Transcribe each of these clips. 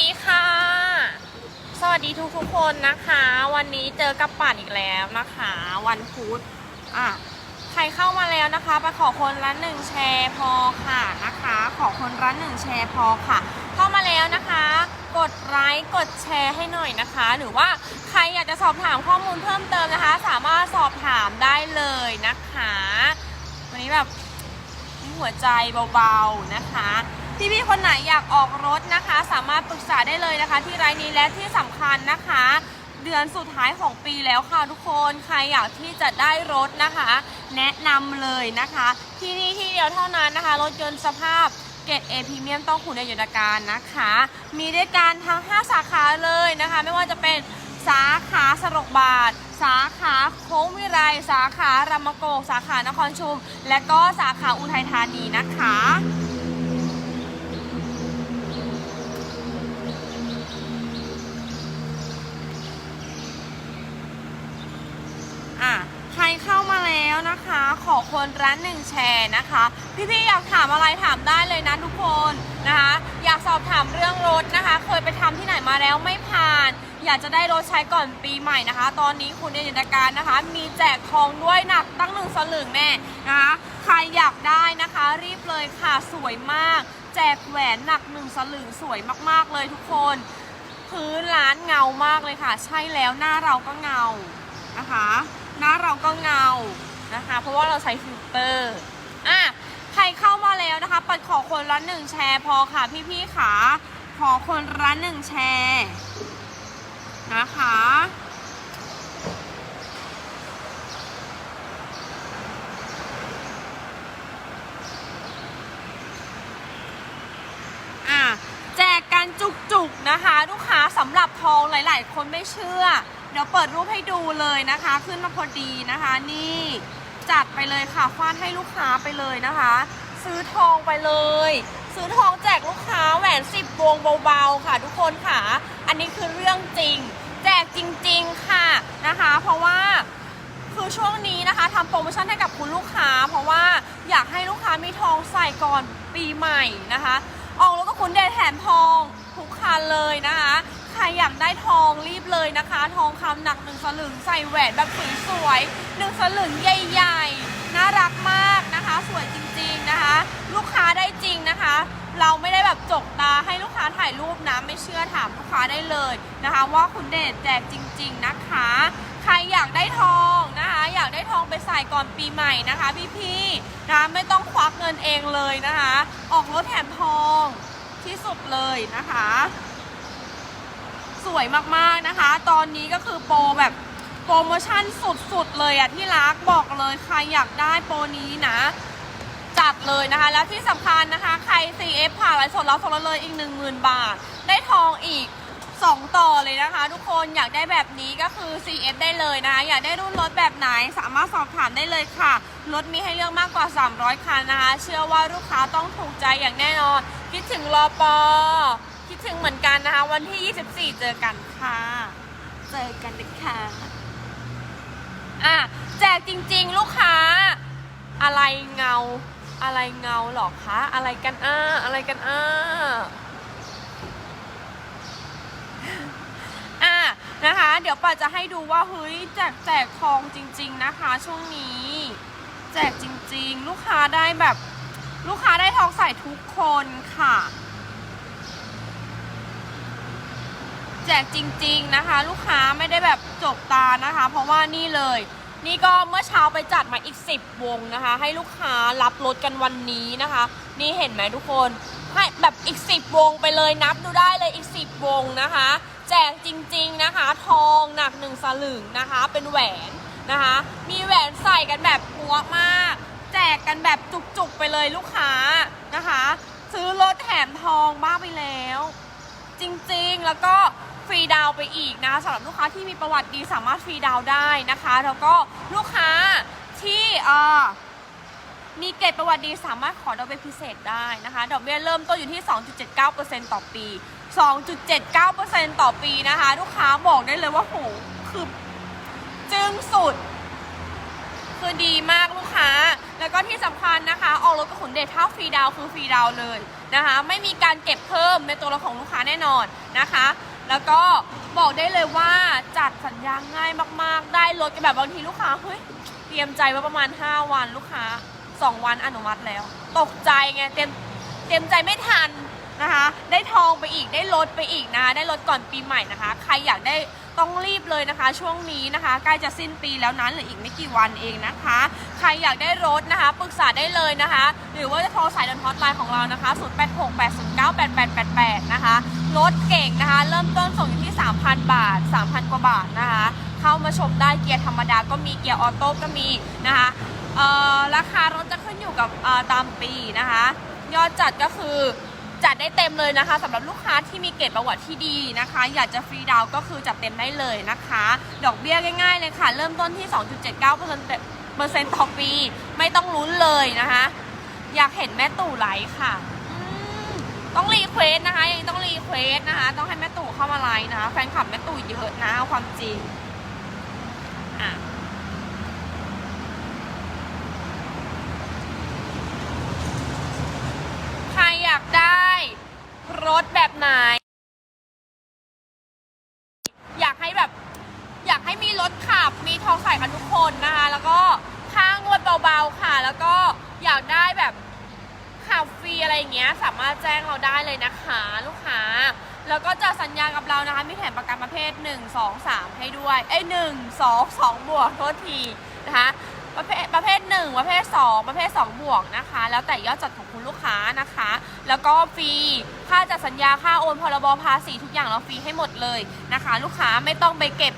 ดีค่ะ สวัสดีทุกทุกคนนะคะ วันนี้เจอกับป่านอีกแล้วนะคะ วันพุธอะใครเข้ามาแล้วนะคะไปขอคนละหนึ่งแชร์พอค่ะนะคะ ขอคนละหนึ่งแชร์พอค่ะ เข้ามาแล้วนะคะ กดไลค์กดแชร์ให้หน่อยนะคะ หรือว่าใครอยากจะสอบถามข้อมูลเพิ่มเติมนะคะ สามารถสอบถามได้เลยนะคะ วันนี้แบบหัวใจเบาๆนะคะ พี่ๆคนไหนอยากออกรถนะคะ สามารถปรึกษาได้เลยนะคะ ที่ไลน์นี้และที่สำคัญนะคะ เดือนสุดท้ายของปีแล้วค่ะทุกคนใครอยากที่จะได้รถนะคะ แนะนำเลยนะคะ ที่นี่ที่เดียวเท่านั้นนะคะ รถยนต์สภาพเกรด A พรีเมียมต้องคุณในยนต์การนะคะ มีด้วยกันทั้ง 5 สาขาเลยนะคะ ไม่ว่าจะเป็นสาขาสรกบาท สาขาโค้งวิไรสาขารามโกกสาขานครชุม และก็สาขาอุทัยธานีนะคะ อะใครเข้ามาแล้วนะคะ ขอคนละหนึ่งแชร์นะคะ พี่ๆอยากถามอะไรถามได้เลยนะทุกคนนะคะ อยากสอบถามเรื่องรถนะคะ เคยไปทำที่ไหนมาแล้วไม่ผ่าน อยากจะได้รถใช้ก่อนปีใหม่นะคะ ตอนนี้คุณเดนการนะคะ มีแจกทองด้วยหนักตั้งหนึ่งสลึงแน่นะคะ ใครอยากได้นะคะ รีบเลยค่ะสวยมาก แจกแหวนหนักหนึ่งสลึงสวยมากๆเลยทุกคน พื้นร้านเงามากเลยค่ะ ใช่แล้วหน้าเราก็เงานะคะ หน้าเราก็เงานะคะ เพราะว่าเราใช้ฟิลเตอร์อะใครเข้ามาแล้วนะคะปัดขอคนละหนึ่งแชร์พอค่ะพี่ๆค่ะขอคนละหนึ่งแชร์นะคะอะแจกกันจุกๆนะคะ ลูกค้าสำหรับทองหลาย ๆ คนไม่เชื่อ เดี๋ยวเปิดรูปให้ดูเลยนะคะ ขึ้นมาพอดีนะคะ นี่จัดไปเลยค่ะฟาดให้ลูกค้าไปเลยนะคะ ซื้อทองไปเลย ซื้อทองแจกลูกค้าแหวน10วงเบาๆค่ะ ทุกคนค่ะ อันนี้คือเรื่องจริง แจกจริง ๆค่ะนะคะ เพราะว่าคือช่วงนี้นะคะทำโปรโมชั่นให้กับคุณลูกค้า เพราะว่าอยากให้ลูกค้ามีทองใส่ก่อนปีใหม่นะคะออกแล้วก็คุณเดชแถมทองทุกคันเลยนะคะ ใครอยากได้ทองรีบเลยนะคะ ทองคำหนักหนึ่งสลึงใส่แหวนแบบสวยๆหนึ่งสลึงใหญ่ๆ น่ารักมากนะคะ สวยจริงๆนะคะ ลูกค้าได้จริงนะคะ เราไม่ได้แบบจกตาให้ลูกค้าถ่ายรูปนะไม่เชื่อถามลูกค้าได้เลยนะคะ ว่าคุณเดชแจกจริง ๆนะคะ ใครอยากได้ทองนะคะ อยากได้ทองไปใส่ก่อนปีใหม่นะคะ พี่ๆนะไม่ต้องควักเงินเองเลยนะคะ ออกรถแถมทองที่สุดเลยนะคะ สวยมากๆนะคะ ตอนนี้ก็คือโปรแบบโปรโมชั่นสุดๆเลยอะที่รักบอกเลยใครอยากได้โปรนี้นะ จัดเลยนะคะ แล้วที่สำคัญนะคะ ใคร CF ผ่านไลฟ์สดเราส่งเราเลยอีก 10,000 บาท ได้ทองอีก 2 ต่อเลยนะคะ ทุกคนอยากได้แบบนี้ก็คือ CF ได้เลยนะคะอยากได้รุ่นรถแบบไหนสามารถสอบถามได้เลยค่ะ รถมีให้เลือกมากกว่า 300 คันนะคะ เชื่อว่าลูกค้าต้องถูกใจอย่างแน่นอน คิดถึงรอปอ คิดถึงเหมือนกันนะคะ วันที่ 24 เจอกันค่ะ เจอกันนะคะอะแจกจริงๆ ลูกค้า อะไรเงา อะไรเงาหรอคะอะไรกันอ้าอะไรกันอ้าอะนะคะ เดี๋ยวป่าจะให้ดูว่าเฮ้ยแจกแจกทองจริง ๆนะคะ ช่วงนี้ แจกจริง ๆ ลูกค้าได้แบบ ลูกค้าได้ทองใส่ทุกคนค่ะ แจกจริง ๆนะคะ ลูกค้าไม่ได้แบบจกตานะคะ เพราะว่านี่เลย นี่ก็เมื่อเช้าไปจัดมาอีก 10 วงนะคะ ให้ลูกค้ารับรถกันวันนี้นะคะ นี่เห็นไหมทุกคนให้แบบอีก 10 วงไปเลยนับดูได้เลยอีก 10 วงนะคะ แจกจริง ๆนะคะ ทองหนักหนึ่งสลึงนะคะ เป็นแหวนนะคะ มีแหวนใส่กันแบบปัวมาก แจกกันแบบจุกๆไปเลยลูกค้านะคะ ซื้อรถแถมทองบ้าไปแล้ว จริงๆแล้วก็ ฟรีดาวไปอีกนะคะสำหรับลูกค้าที่มีประวัติดีสามารถฟรีดาวได้นะคะแล้วก็ลูกค้าที่เอ่อมีเกรดประวัติดีสามารถขอดอกเบี้ยพิเศษได้นะคะดอกเบี้ยเริ่มต้นอยู่ที่ 2.79%ต่อปี 2.79%ต่อปีนะคะ ลูกค้าบอกได้เลยว่าโหคือจึ้งสุด คือดีมากลูกค้า แล้วก็ที่สำคัญนะคะ ออกรถกับขนเดชถ้าฟรีดาวคือฟรีดาวเลยนะคะ ไม่มีการเก็บเพิ่มในตัวรถของลูกค้าแน่นอนนะคะ แล้วก็บอกได้เลยว่าจัดสัญญาง่ายมากๆ ได้รถกันแบบบางทีลูกค้าเฮ้ยเตรียมใจไว้ประมาณ 5 วันลูกค้า 2 วันอนุมัติแล้ว ตกใจไงเตรียมเตรียมใจไม่ทันนะคะ ได้ทองไปอีกได้รถไปอีกนะคะได้รถก่อนปีใหม่นะคะ ใครอยากได้ต้องรีบเลยนะคะ ช่วงนี้นะคะใกล้จะสิ้นปีแล้วนั้นเหลืออีกไม่กี่วันเองนะคะ ใครอยากได้รถนะคะปรึกษาได้เลยนะคะ หรือว่าจะโทรสายดันฮอตไลน์ของเรานะคะ 0868098888 นะคะรถเก่ง นะคะ เริ่มต้นส่งอยู่ที่ 3,000 บาท 3,000 กว่าบาทนะคะ เข้ามาชมได้เกียร์ธรรมดาก็มีเกียร์ออโต้ก็มีนะคะราคารถจะขึ้นอยู่กับตามปีนะคะ ยอดจัดก็คือจัดได้เต็มเลยนะคะสำหรับลูกค้าที่มีเกรดประวัติที่ดีนะคะ อยากจะฟรีดาวก็คือจัดเต็มได้เลยนะคะ ดอกเบี้ยง่ายๆเลยค่ะ เริ่มต้นที่ 2.79%เปอร์เซ็นต์ต่อปี ไม่ต้องลุ้นเลยนะคะ อยากเห็นแม่ตู่ไลฟ์ค่ะ ต้องรีเควสนะคะ ยังต้องรีเควสนะคะ ต้องให้แม่ตู่เข้ามาไลน์นะคะ แฟนคลับแม่ตู่เยอะนะเอาความจริงอะใครอยากได้รถแบบไหน อยากให้แบบ อยากให้มีรถขับ มีทองใส่กันทุกคนนะคะ แล้วก็ค่างวดเบาๆค่ะ แล้วก็อยากได้แบบขับฟรีอะไรอย่างเงี้ย สามารถแจ้งเราได้เลยนะคะ ลูกค้า แล้วก็จะสัญญากับเรานะคะ มีแถมประกันประเภท 1 2 3 ให้ด้วยเอ้ย1 2 2บวกโทษทีนะคะประเภทประเภท1ประเภท2ประเภท2บวกนะคะ แล้วแต่ยอดจัดของคุณลูกค้านะคะ แล้วก็ฟรีค่าจัดสัญญาค่าโอนพรบภาษีทุกอย่างเราฟรีให้หมดเลยนะคะ ลูกค้าไม่ต้องไปเก็บ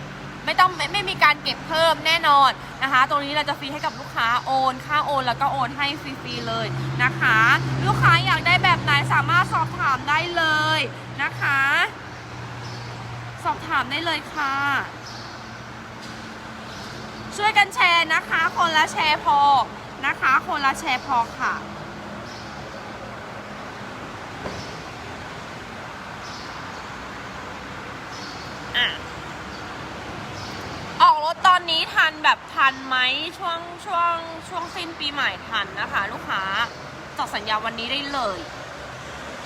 ไม่ต้องไม่ไม่มีการเก็บเพิ่มแน่นอนนะคะ ตรงนี้เราจะฟรีให้กับลูกค้าโอน ค่าโอน แล้วก็โอนให้ฟรีๆเลยนะคะ ลูกค้าอยากได้แบบไหนสามารถสอบถามได้เลยนะคะ สอบถามได้เลยค่ะ ช่วยกันแชร์นะคะ คนละแชร์พอนะคะ คนละแชร์พอค่ะอออกรถตอนนี้ทันแบบทันไหมช่วงช่วงช่วงสิ้นปีใหม่ทันนะคะ ลูกค้าต่อสัญญาวันนี้ได้เลย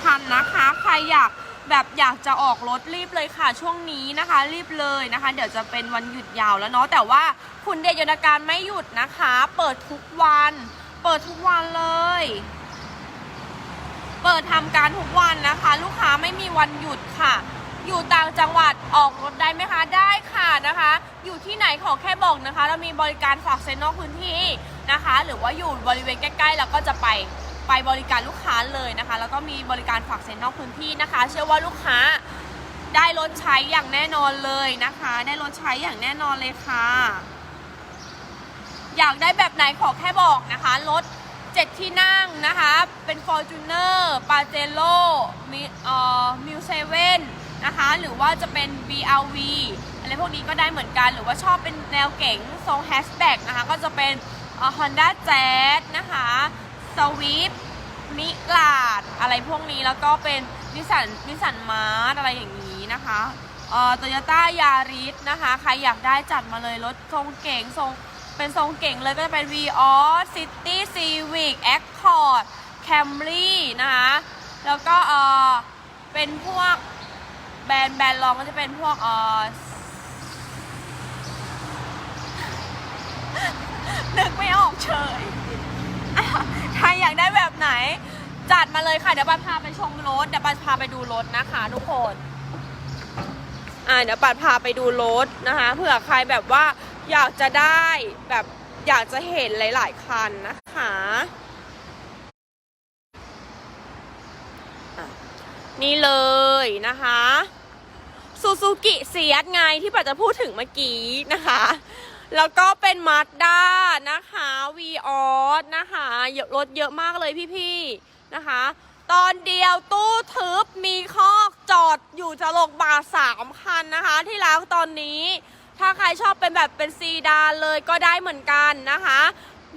ทันนะคะ ใครอยาก แบบอยากจะออกรถรีบเลยค่ะช่วงนี้นะคะ รีบเลยนะคะ เดี๋ยวจะเป็นวันหยุดยาวแล้วเนาะแต่ว่าคุณเดชยนการไม่หยุดนะคะ เปิดทุกวัน เปิดทุกวันเลย เปิดทำการทุกวันนะคะ ลูกค้าไม่มีวันหยุดค่ะ อยู่ต่างจังหวัดออกรถได้ไหมคะได้ค่ะนะคะ อยู่ที่ไหนขอแค่บอกนะคะ เรามีบริการฝากเซ็นนอกพื้นที่นะคะ หรือว่าอยู่บริเวณใกล้ๆเราก็จะไป ไปบริการลูกค้าเลยนะคะ แล้วก็มีบริการฝากเซ็นนอกพื้นที่นะคะ เชื่อว่าลูกค้าได้รถใช้อย่างแน่นอนเลยนะคะ ได้รถใช้อย่างแน่นอนเลยค่ะ อยากได้แบบไหนขอแค่บอกนะคะรถ7ที่นั่งนะคะ เป็น Fortuner p a j e r o มีเอ่อมิวเซเว่นนะคะ หรือว่าจะเป็น BRV อะไรพวกนี้ก็ได้เหมือนกัน หรือว่าชอบเป็นแนวเก๋งทรงแฮชแบ็กนะคะ ก็จะเป็นเอ่อ Honda Jazz นะคะ Swift มิลาดอะไรพวกนี้แล้วก็เป็นนิสันนิสันมาร์อะไรอย่างนี้นะคะเอ่อโตโยต้ายาริสนะคะ ใครอยากได้จัดมาเลยรถทรงเก๋งทรงเป็นทรงเก่งเลยก็จะเป็น v ีออสซิตี้ซีวิกแอคคอร์ดแคมรี่นะคะ แล้วก็เออเป็นพวกแบรนด์แบรนด์รองก็จะเป็นพวกเออนึกไม่ออกเฉย ใครอยากได้แบบไหน จัดมาเลยค่ะ เดี๋ยวปันพาไปชมรถ เดี๋ยวปันพาไปดูรถนะคะทุกคน อ่าเดี๋ยวปัดพาไปดูรถนะคะเผื่อใครแบบว่าอยากจะได้แบบอยากจะเห็นหลาย ๆ คันนะคะะนี่เลยนะคะซูซูกิเซียสไงที่ปัดจะพูดถึงเมื่อกี้นะคะ แล้วก็เป็นมาสด้านะคะวีออสนะคะรถเยอะมากเลยพี่ๆนะคะ ตอนเดียวตู้ทึบมีคอกจอดอยู่จะลงบาสามคันนะคะ ที่ร้านตอนนี้ ถ้าใครชอบเป็นแบบเป็นซีดานเลยก็ได้เหมือนกันนะคะ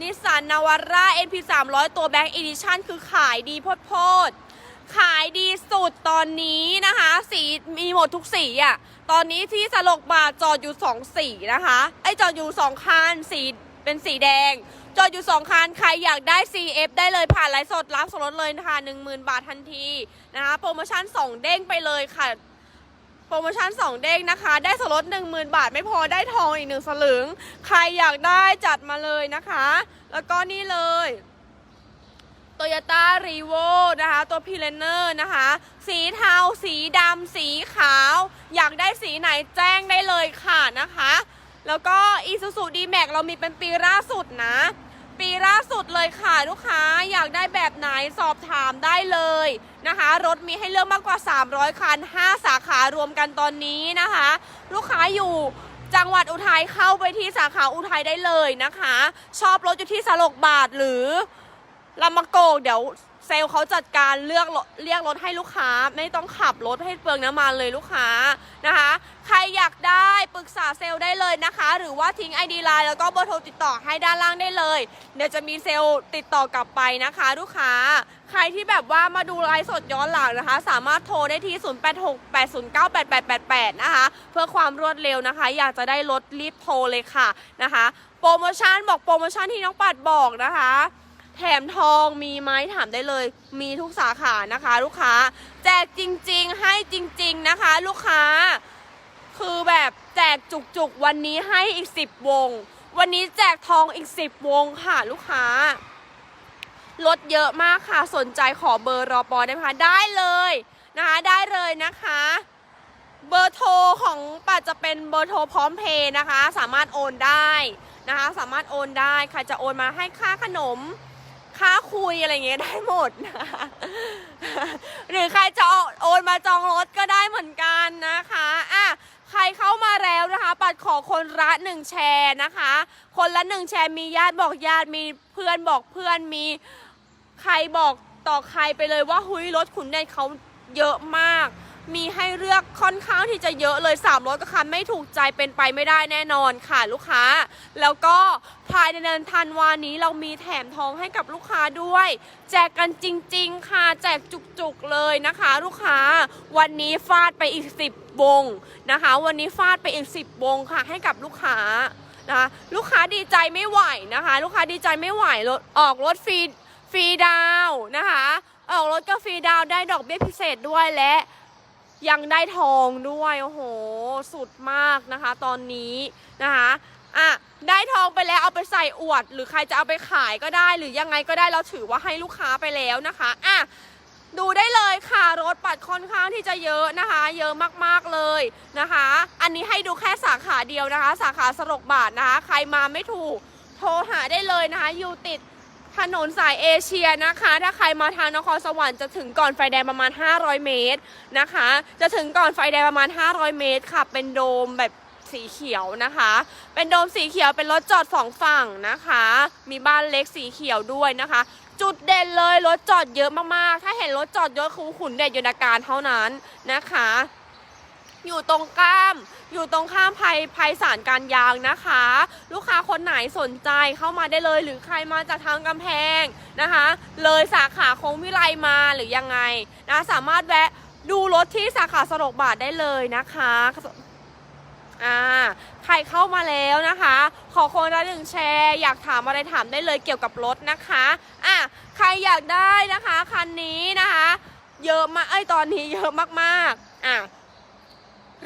นิสสันนาวาร่า NP 300 ตัวแบงค์อีดิชั่นคือขายดีโพดๆ ขายดีสุดตอนนี้นะคะ สีมีหมดทุกสีอะ่ะ ตอนนี้ที่สลกบาทจอดอยู่สองสีนะคะ ไอจอดอยู่สองคันสีเป็นสีแดง จอดอยู่สองคันใครอยากได้ CF ได้เลยผ่านไลฟ์สดรับส่วนลดเลยนะคะ10,000บาททันทีนะคะโปรโมชั่น2เด้งไปเลยค่ะโปรโมชั่น 2 เด้งนะคะ ได้ส่วนลด10,000 บาท ไม่พอได้ทองอีกหนึ่งสลึง ใครอยากได้จัดมาเลยนะคะ แล้วก็นี่เลย โตโยต้ารีโวนะคะ ตัวพีเลนเนอร์นะคะ สีเทา สีดำ สีขาว อยากได้สีไหนแจ้งได้เลยค่ะนะคะ แล้วก็ Isuzu D-Max เรามีเป็นปีล่าสุดนะ ปีล่าสุดเลยค่ะลูกค้าอยากได้แบบไหนสอบถามได้เลยนะคะ รถมีให้เลือกมากกว่า 300 คัน 5 สาขารวมกันตอนนี้นะคะ ลูกค้าอยู่จังหวัดอุทัยเข้าไปที่สาขาอุทัยได้เลยนะคะ ชอบรถอยู่ที่สลกบาทหรือ ลำมะโกกเดี๋ยวเซลล์เขาจัดการเลือกเรียกรถให้ลูกค้า ไม่ต้องขับรถให้เปลืองน้ำมันเลยลูกค้านะคะ ใครอยากได้ปรึกษาเซลล์ได้เลยนะคะ หรือว่าทิ้ง ID ไลน์แล้วก็เบอร์โทรติดต่อให้ด้านล่างได้เลย เดี๋ยวจะมีเซลล์ติดต่อกลับไปนะคะ ลูกค้า ใครที่แบบว่ามาดูไลฟ์สดย้อนหลังนะคะ สามารถโทรได้ที่ 0868098888 นะคะ เพื่อความรวดเร็วนะคะ อยากจะได้รถรีบโทรเลยค่ะนะคะ โปรโมชั่นบอกโปรโมชั่นที่น้องปัดบอกนะคะ แถมทองมีไหมถามได้เลย มีทุกสาขานะคะ ลูกค้า แจกจริง ๆ ให้จริง ๆนะคะ ลูกค้า คือแบบแจกจุกๆ วันนี้ให้อีก 10 วง วันนี้แจกทองอีก 10 วงค่ะ ลูกค้าลดเยอะมากค่ะสนใจขอเบอร์รอปอได้ไหมคะได้เลยนะคะได้เลยนะคะ เบอร์โทรของปัดจะเป็นเบอร์โทรพร้อมเพย์นะคะ สามารถโอนได้นะคะ สามารถโอนได้ใครจะโอนมาให้ค่าขนม ค่าคุยอะไรเงี้ยได้หมดนะคะหรือใครจะโอนมาจองรถก็ได้เหมือนกันนะคะอะใครเข้ามาแล้วนะคะปัดขอคนละหนึ่งแชร์นะคะ คนละหนึ่งแชร์มีญาติบอกญาติมีเพื่อนบอกเพื่อนมีใครบอกต่อใครไปเลยว่าหุยรถขุนแดนเขาเยอะมาก มีให้เลือกค่อนข้างที่จะเยอะเลย300กว่าคันไม่ถูกใจเป็นไปไม่ได้แน่นอนค่ะลูกค้า แล้วก็ภายในเดือนธันวานี้เรามีแถมทองให้กับลูกค้าด้วย แจกกันจริง ๆ ค่ะ แจกจุกๆเลยนะคะ ลูกค้า วันนี้ฟาดไปอีก 10 วงนะคะ วันนี้ฟาดไปอีก 10 วงค่ะ ให้กับลูกค้านะคะลูกค้าดีใจไม่ไหวนะคะ ลูกค้าดีใจไม่ไหวรถออกรถฟรีฟรีดาวนะคะออกรถก็ฟรีดาวได้ดอกเบี้ยพิเศษด้วยและ ยังได้ทองด้วยโอ้โหสุดมากนะคะ ตอนนี้นะคะอะได้ทองไปแล้วเอาไปใส่อวด หรือใครจะเอาไปขายก็ได้ หรือยังไงก็ได้เราถือว่าให้ลูกค้าไปแล้วนะคะอะดูได้เลยค่ะรถปัดค่อนข้างที่จะเยอะนะคะ เยอะมากๆเลยนะคะ อันนี้ให้ดูแค่สาขาเดียวนะคะ สาขาสรกบาทนะคะ ใครมาไม่ถูกโทรหาได้เลยนะคะอยู่ติด ถนนสายเอเชียนะคะ ถ้าใครมาทางนครสวรรค์จะถึงก่อนไฟแดงประมาณ 500 เมตรนะคะ จะถึงก่อนไฟแดงประมาณ 500 เมตรค่ะ เป็นโดมแบบสีเขียวนะคะ เป็นโดมสีเขียวเป็นรถจอดสองฝั่งนะคะ มีบ้านเล็กสีเขียวด้วยนะคะ จุดเด่นเลยรถจอดเยอะมากๆ ถ้าเห็นรถจอดเยอะคือขุนเด่นยนต์การเท่านั้นนะคะ อยู่ตรงข้าม อยู่ตรงข้ามภัยภัยสารการยางนะคะ ลูกค้าคนไหนสนใจเข้ามาได้เลย หรือใครมาจากทางกำแพงนะคะ เลยสาขาคงวิไลมาหรือยังไงนะสามารถแวะดูรถที่สาขาสรกบาทได้เลยนะคะอ่าใครเข้ามาแล้วนะคะ ขอคนละหนึ่งแชร์ อยากถามอะไรถามได้เลยเกี่ยวกับรถนะคะอะใครอยากได้นะคะคันนี้นะคะ เยอะมากเอ้ยตอนนี้เยอะมากๆอะ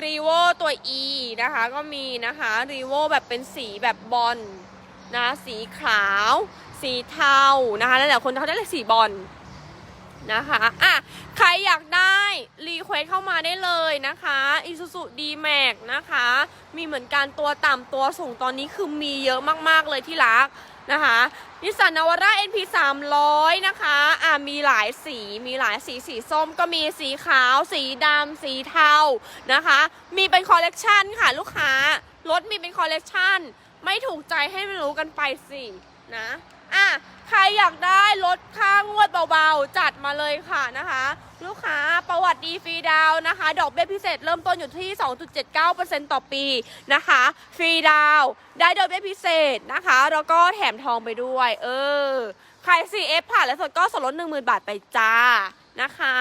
รีโวตัว E นะคะก็มีนะคะรีโวแบบเป็นสีแบบบอลนะสีขาว สีเทานะคะแล้วหลายคนเขาได้เลยสีบอลนะคะอะใครอยากได้รีเควสเข้ามาได้เลยนะคะอ Isuzu D-Max นะคะ มีเหมือนกันตัวต่ำตัวสูงตอนนี้คือมีเยอะมาก ๆ เลยที่รัก นะคะนิสสันนาวาร่า NP 300 นะคะอะมีหลายสีมีหลายสีสีส้มก็มีสีขาว สีดำสีเทานะคะ มีเป็นคอลเลกชันค่ะลูกค้ารถมีเป็นคอลเลกชันไม่ถูกใจให้ม่รู้กันไปสินะ อะใครอยากได้รถค่างวดเบาๆ จัดมาเลยค่ะนะคะ ลูกค้าประวัติดีฟรีดาวนะคะ ดอกเบี้ยพิเศษเริ่มต้นอยู่ที่ 2.79%ต่อปีนะคะ ฟรีดาวได้ดอกเบี้ยพิเศษนะคะ แล้วก็แถมทองไปด้วย เออ ใคร CF ผ่านและสดก็ส่วนลด10,000 บาทไปจ้านะคะ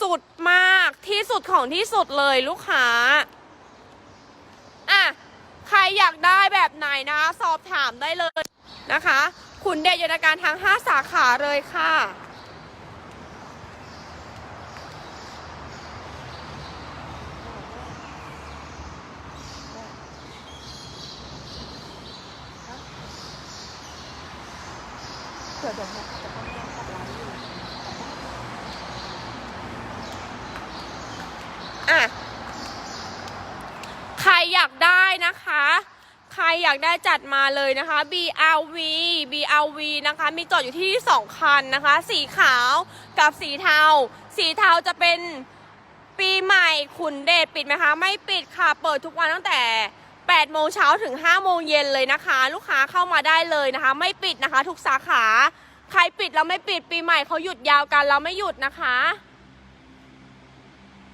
สุดมากที่สุดของที่สุดเลยลูกค้าอะใครอยากได้แบบไหนนะคะ สอบถามได้เลยนะคะ ขุนเดชยนการทั้ง 5 สาขาเลยค่ะเดี๋ยวเดี๋ยวจะต้องแยกกับร้านอยู่อะ ใครอยากได้นะคะ ใครอยากได้จัดมาเลยนะคะ BRV BRV นะคะ มีจอดอยู่ที่ 2 คันนะคะ สีขาวกับสีเทา สีเทาจะเป็นปีใหม่ขุนเดชปิดไหมคะ ไม่ปิดค่ะ เปิดทุกวันตั้งแต่8โมงเช้าถึง5โมงเย็นเลยนะคะ ลูกค้าเข้ามาได้เลยนะคะ ไม่ปิดนะคะ ทุกสาขา ใครปิดแล้วไม่ปิดปีใหม่เขาหยุดยาวกันเราไม่หยุดนะคะ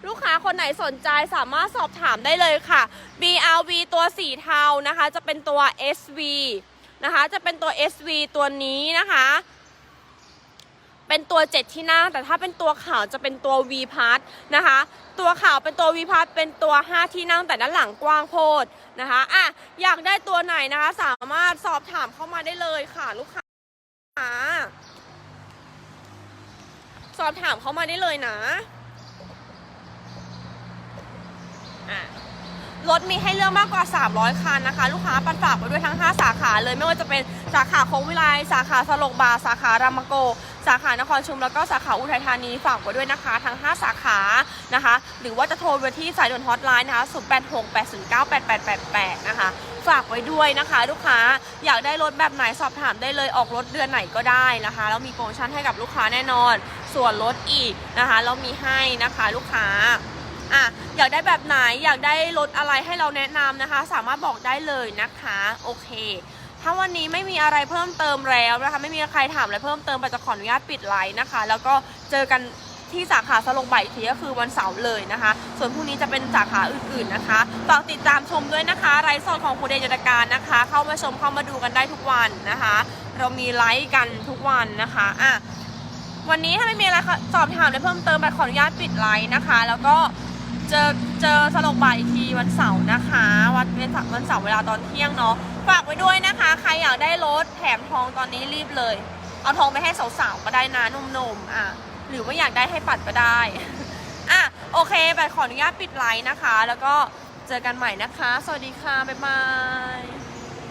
ลูกค้าคนไหนสนใจสามารถสอบถามได้เลยค่ะ BRV ตัวสีเทานะคะ จะเป็นตัว SV นะคะ จะเป็นตัว SV ตัวนี้นะคะ เป็นตัว 7 ที่นั่ง แต่ถ้าเป็นตัวขาวจะเป็นตัว V p a s นะคะ ตัวขาวเป็นตัว V p a s เป็นตัว 5 ที่นั่งแต่ด้านหลังกว้างโพดนะคะอะอยากได้ตัวไหนนะคะ สามารถสอบถามเข้ามาได้เลยค่ะลูกค้าสอบถามเข้ามาได้เลยนะ อะรถมีให้เลือกมากกว่า 300 คันนะคะ ลูกค้าปันฝากไปด้วยทั้ง 5 สาขาเลยไม่ว่าจะเป็นสาขาโค้งวิไลสาขาสลกบาสาขารามโก สาขานครชุมแล้วก็สาขาอุทัยธานีฝากไว้ด้วยนะคะ ทั้ง 5 สาขานะคะ หรือว่าจะโทรไปที่สายด่วนฮอตไลน์นะคะ0868098888 นะคะ ฝากไว้ด้วยนะคะ ลูกค้าอยากได้รถแบบไหนสอบถามได้เลยออกรถเดือนไหนก็ได้นะคะ แล้วมีโปรโมชั่นให้กับลูกค้าแน่นอน ส่วนลดอีกนะคะแล้วมีให้นะคะลูกค้า อะอยากได้แบบไหนอยากได้รถอะไรให้เราแนะนำนะคะ สามารถบอกได้เลยนะคะโอเค ถ้าวันนี้ไม่มีอะไรเพิ่มเติมแล้วนะคะไม่มีใครถามอะไรเพิ่มเติมปจะขออนุญาตปิดไลน์นะคะ แล้วก็เจอกันที่สาขาสลงใบทีก็คือวันเสาร์เลยนะคะ ส่วนพรุ่งนี้จะเป็นสาขาอื่นๆนะคะฝากติดตามชมด้วยนะคะ ไลฟ์สดของคุณเดชยตการนะคะ เข้ามาชมเข้ามาดูกันได้ทุกวันนะคะ เรามีไลฟ์กันทุกวันนะคะอะวันนี้ถ้าไม่มีอะไรสอบถามอะไรเพิ่มเติมไปขออนุญาตปิดไลน์นะคะ แล้วก็ เจอเจอสลกบ่ายอีกทีวันเสาร์นะคะ วันเป็นวันเสาร์เวลาตอนเที่ยงเนาะฝากไว้ด้วยนะคะ ใครอยากได้รถแถมทองตอนนี้รีบเลย เอาทองไปให้สาวๆก็ได้นะหนุ่มๆอะหรือว่าอยากได้ให้ปัดก็ได้อะโอเคแบบขออนุญาตปิดไลน์นะคะ แล้วก็เจอกันใหม่นะคะ สวัสดีค่ะบ๊ายบาย